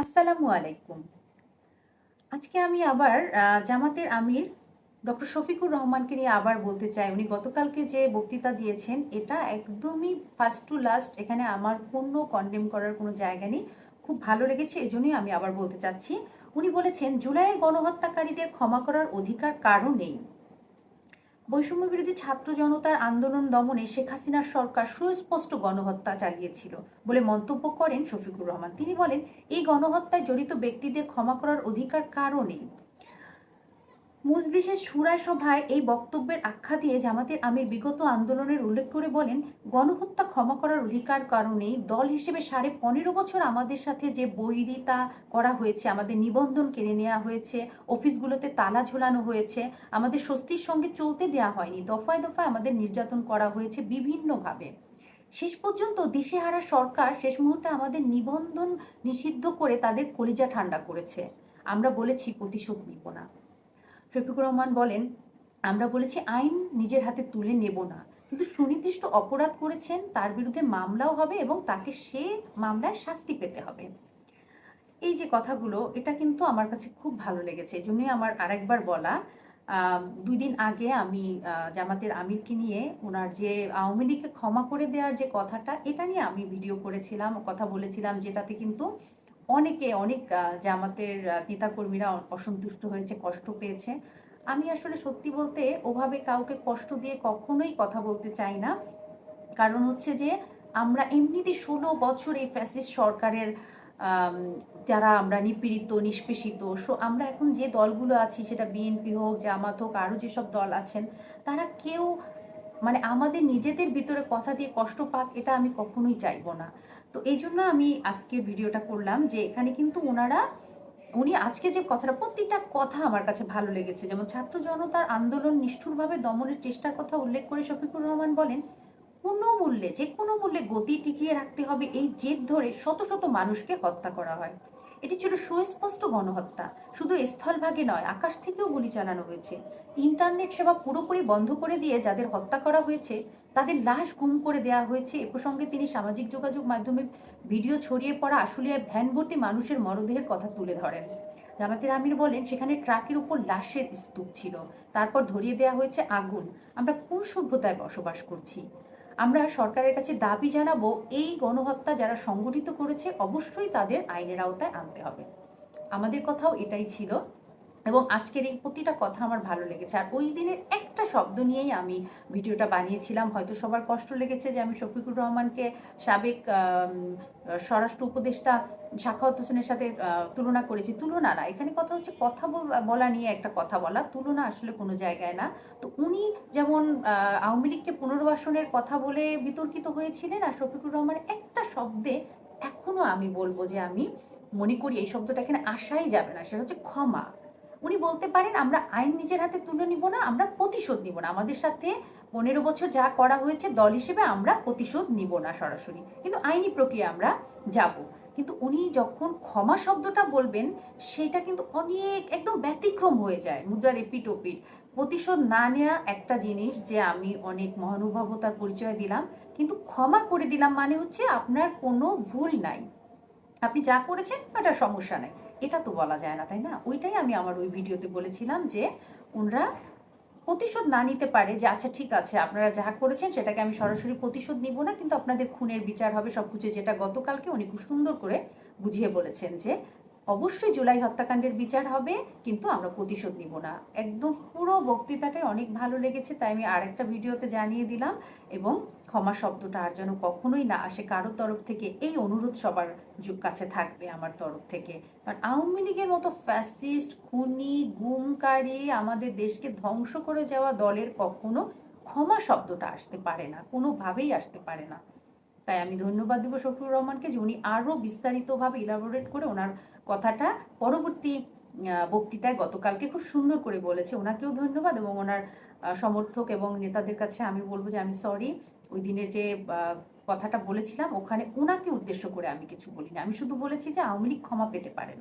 আসসালামু আলাইকুম। আজকে আমি আবার জামাতের আমির ডক্টর শফিকুর রহমানকে নিয়ে আবার বলতে চাই। উনি গতকালকে যে বক্তৃতা দিয়েছেন, এটা একদমই ফার্স্ট টু লাস্ট এখানে আমার কোনো কন্ডেম করার কোনো জায়গা নেই। খুব ভালো লেগেছে, এজন্যই আমি আবার বলতে চাচ্ছি। উনি বলেছেন, জুলাইয়ের গণহত্যাকারীদের ক্ষমা করার অধিকার কারও নেই। বৈষম্য বিরোধী ছাত্র জনতার আন্দোলন দমনে শেখ হাসিনার সরকার সুস্পষ্ট গণহত্যা চালিয়েছিল বলে মন্তব্য করেন শফিকুর রহমান। তিনি বলেন, এই গণহত্যায় জড়িত ব্যক্তিদের ক্ষমা করার অধিকার নেই। মুজলিসের সুরায় সভায় এই বক্তব্যের আখ্যা দিয়ে জামাতের আমির বিগত আন্দোলনের উল্লেখ করে বলেন, গণহত্যা ক্ষমা করার অধিকার কারণেই দল হিসেবে সাড়ে পনেরো বছর আমাদের সাথে যে বৈরিতা করা হয়েছে, আমাদের নিবন্ধন কেড়ে নেওয়া হয়েছে, অফিসগুলোতে তালা ঝোলানো হয়েছে, আমাদের স্বস্তির সঙ্গে চলতে দেওয়া হয়নি, দফায় দফায় আমাদের নির্যাতন করা হয়েছে বিভিন্নভাবে। শেষ পর্যন্ত দিশেহারা সরকার শেষ মুহূর্তে আমাদের নিবন্ধন নিষিদ্ধ করে তাদের কলিজা ঠান্ডা করেছে। আমরা বলেছি প্রতিশোধ নিব না। শফিকুর রহমান বলেন, আমরা বলেছি আইন নিজের হাতে তুলে নেব না। কিন্তু সুনির্দিষ্ট অপরাধ করেছেন, তার বিরুদ্ধে মামলাও হবে এবং তাকে সে মামলায় শাস্তি পেতে হবে। এই যে কথাগুলো, এটা কিন্তু আমার কাছে খুব ভালো লেগেছে। এই জন্যই আমার আরেকবার বলা দুই দিন আগে আমি জামাতের আমিরকে নিয়ে ওনার যে আওয়ামী লীগকে ক্ষমা করে দেওয়ার যে কথাটা, এটা নিয়ে আমি ভিডিও করেছিলাম, কথা বলেছিলাম, যেটাতে কিন্তু অনেকে অনেক জামাতের আহ, নেতাকর্মীরা অসন্তুষ্ট হয়েছে কষ্ট পেয়েছে। আমি আসলে সত্যি বলতে ওভাবে কাউকে কষ্ট দিয়ে কখনোই কথা বলতে চাই না। কারণ হচ্ছে যে আমরা এমনিতে ষোলো বছর এই ফ্যাসিস্ট সরকারের যারা আমরা নিপীড়িত নিষ্পেষিত সো আমরা এখন যে দলগুলো আছি সেটা বিএনপি হোক জামাত হোক আরও যেসব দল আছেন তারা কেউ মানে আমাদের নিজেদের ভিতরে কথা দিয়ে কষ্ট পাক, এটা আমি কখনোই চাইব না। তো এই জন্য আমি আজকে ভিডিওটা করলাম যে এখানে কিন্তু ওনারা, উনি আজকে যে কথাটা প্রত্যেকটা কথা আমার কাছে ভালো লেগেছে। যেমন ছাত্র জনতার আন্দোলন নিষ্ঠুরভাবে দমনের চেষ্টার কথা উল্লেখ করে শফিকুর রহমান বলেন, কোনো মূল্যে যে কোনো মূল্যে গতি টিকিয়ে রাখতে হবে এই জেদ ধরে শত শত মানুষকে হত্যা করা হয়। এটি ছিল সুস্পষ্ট গণহত্যা। শুধু স্থলভাগে নয়, আকাশ থেকেও গুলি চালানো হয়েছে। ইন্টারনেট সেবা পুরোপুরি বন্ধ করে দিয়ে যাদের হত্যা করা হয়েছে, তাদের লাশ গুম করে দেওয়া হয়েছে। এ প্রসঙ্গে তিনি সামাজিক যোগাযোগ মাধ্যমে ভিডিও ছড়িয়ে পড়া আশুলিয়ায় ভ্যান ভর্তি মানুষের মরদেহের কথা তুলে ধরেন। জামাতের আমির বলেন, সেখানে ট্রাকের উপর লাশের স্তূপ ছিল। তারপর ধরিয়ে দেওয়া হয়েছে আগুন। আমরা কোন সভ্যতায় বসবাস করছি? আমরা সরকারের কাছে দাবি জানাব, এই গণহত্যা যারা সংগঠিত করেছে, অবশ্যই তাদের আইনের আওতায় আনতে হবে। আমাদের কথাও এটাই ছিল। এবং আজকের এই প্রতিটা কথা আমার ভালো লেগেছে। আর ওই দিনের একটা শব্দ নিয়েই আমি ভিডিওটা বানিয়েছিলাম। হয়তো সবার কষ্ট লেগেছে যে আমি শফিকুর রহমানকে সাবেক স্বরাষ্ট্র উপদেষ্টা সাখাওয়াত হোসেনের সাথে তুলনা করেছি। তুলনা না, এখানে কথা হচ্ছে কথা বল- নিয়ে একটা কথা বলা। তুলনা আসলে কোনো জায়গায় না। তো উনি যেমন আওয়ামী লীগকে পুনর্বাসনের কথা বলে বিতর্কিত হয়েছিলেন, আর শফিকুর রহমান একটা শব্দে এখনও আমি বলব যে আমি মনে করি এই শব্দটা এখানে আসাই যাবে না। সেটা হচ্ছে ক্ষমা। উনি বলতে পারেন, আমরা আইন নিজের হাতে তুলে নিব না, আমরা প্রতিশোধ নিব না। আমাদের সাথে পনেরো বছর যা করা হয়েছে, দল হিসেবে আমরা প্রতিশোধ নিব না সরাসরি। কিন্তু আইনি প্রক্রিয়া আমরা যাব। কিন্তু উনি যখন ক্ষমা শব্দটা বলবেন, সেটা কিন্তু অনেক একদম ব্যতিক্রম হয়ে যায়, মুদ্রার এপিট ওপিট প্রতিশোধ না নেওয়া একটা জিনিস যে আমি অনেক মহানুভবতার পরিচয় দিলাম, কিন্তু ক্ষমা করে দিলাম মানে হচ্ছে আপনার কোনো ভুল নাই। আপনি যা করেছেন ওটা সমস্যা নেই। এটা তো বলা যায় না, তাই না? ওইটাই আমি আমার ওই ভিডিওতে বলেছিলাম যে ওনারা প্রতিশোধ না নিতে পারে যে আচ্ছা ঠিক আছে, আপনারা যা করেছেন, সেটাকে আমি সরাসরি প্রতিশোধ নিব না। কিন্তু আপনাদের খুনের বিচার হবে সবকিছু যেটা গতকালকে উনি খুব সুন্দর করে বুঝিয়ে বলেছেন যে অবশ্যই জুলাই হত্যাকাণ্ডের বিচার হবে, কিন্তু আমরা প্রতিশোধ নিব না। একদম পুরো বক্তৃতাটাই অনেক ভালো লেগেছে, তাই আমি আরেকটা ভিডিওতে জানিয়ে দিলাম। এবং ক্ষমা শব্দটা আর যেন কখনোই না আসে, কারোর তরফ থেকে এই অনুরোধ সবার যুগ কাছে থাকবে আমার তরফ থেকে। কারণ আওয়ামী লীগের মতো ফ্যাসিস্ট খুনি, গুমকারী আমাদের দেশকে ধ্বংস করে যাওয়া দলের কখনো ক্ষমা শব্দটা আসতে পারে না, কোনোভাবেই আসতে পারে না। তাই আমি ধন্যবাদ দেবো শফিউর রহমানকে যে উনি আরও বিস্তারিতভাবে ইলাবোরেট করে ওনার কথাটা পরবর্তী বক্তৃতায় গতকালকে খুব সুন্দর করে বলেছে। ওনাকেও ধন্যবাদ এবং ওনার সমর্থক এবং নেতাদের কাছে আমি বলব যে আমি সরি ওই দিনে যে কথাটা বলেছিলাম, ওখানে ওনাকে উদ্দেশ্য করে আমি কিছু বলিনি। আমি শুধু বলেছি যে আওয়ামী লীগ ক্ষমা পেতে পারে না।